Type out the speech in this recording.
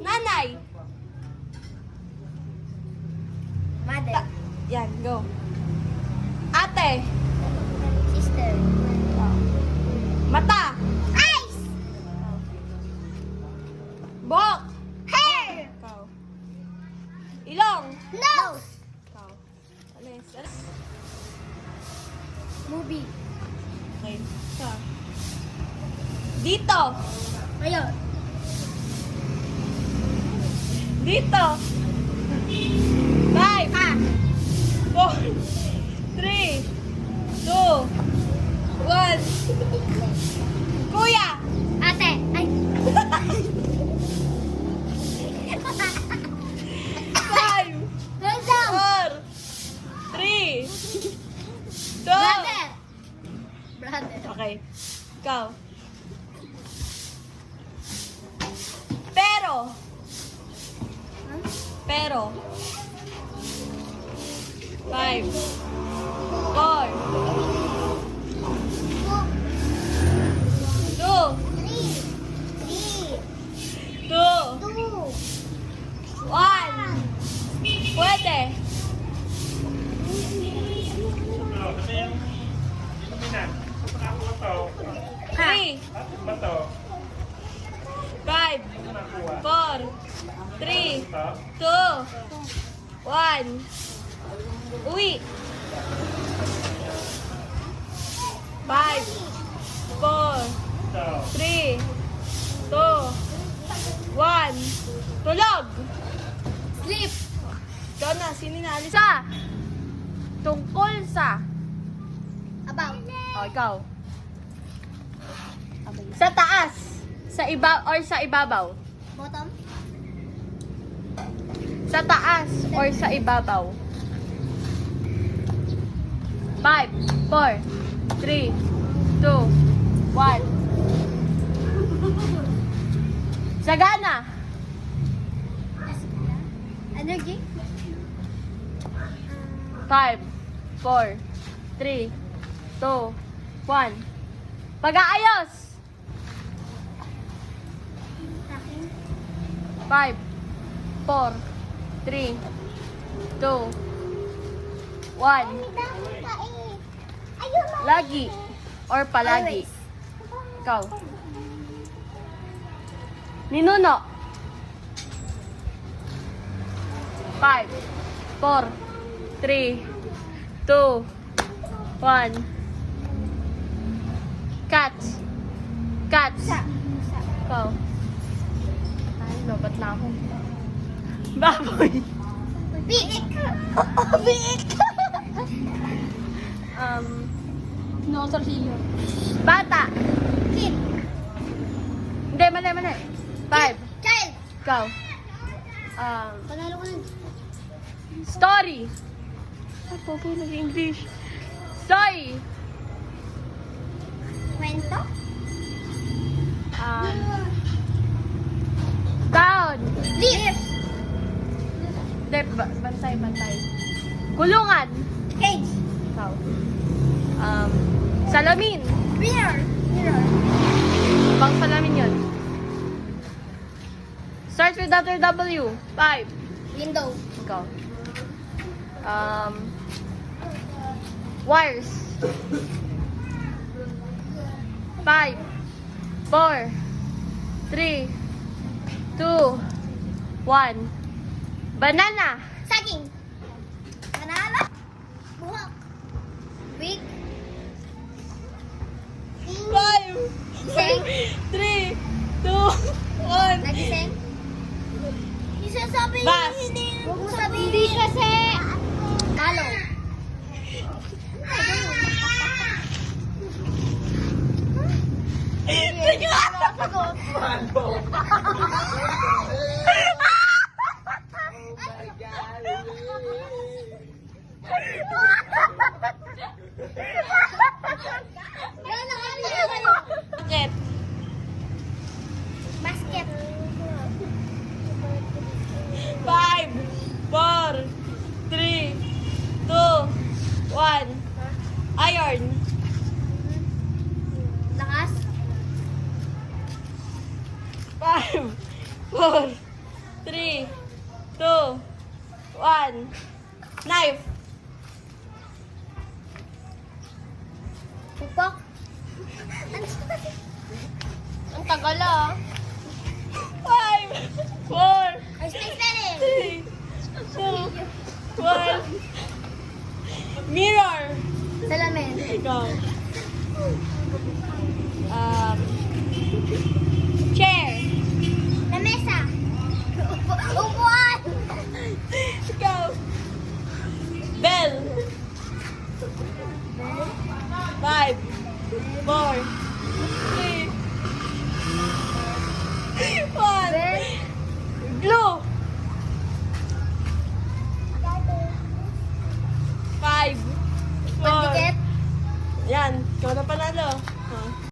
Nanay. Mother. Ta- yan, go. Ate. Sister. Mata. Eyes. Buhok. Hair. Ikaw. Ilong. Nose. Ikaw. Alis. Alis. Movie. Okay. Isa. Dito. Ayun. Dito. Five. Ah. Four. Three. Two. One. Kuya. Ate. Ay. Five. Four. Three. Two. Brother. Brother. Okay. Ikaw. Pero. Pero. Five. Four. Three. Two. One. Uwi. Five. Four. Three. Two. One. Tulog. Sleep. Ikaw na, sino na? Alisa. Tungkol sa. About. O, ikaw. Sa taas. Sa iba or sa ibabaw. Bottom. Sa taas or sa ibabaw. Five, four, three, two, one. Sagana. Energy. Five, four, three, two, one. Pag-aayos. 5, 4, 3, 2, 1. Lagi or palagi? Ikaw. Ninuno. 5, 4, 3, 2, 1. Catch. Catch. Na ako. Baboy. Biik. Biik. um, No, Sarsilyo. bata. Kid. Hindi, mali, mali. Five. Child. Ikaw. Um, Panalo ko nun. story. Ay, popo, nag-English. Story. Kwento. Um, Leaf. Hindi, ba- bantay, bantay. Kulungan. Cage. Ikaw. Um, salamin. Mirror. Mirror. Bang salamin yun. Starts with letter W. Five. Window. Ikaw. Um, wires. Five, four, three, two, one. Banana. Saging. Banana. Buhok. Wig. Five, Gising. three, two, one. Nagising. Isasabi Bas. hindi. Hindi kasi. Oh my god. three, two, one. Knife. Pupok. Ang tagal ah. Five, four, three, two, one. Mirror. Salamin. Ikaw. Um, Bye.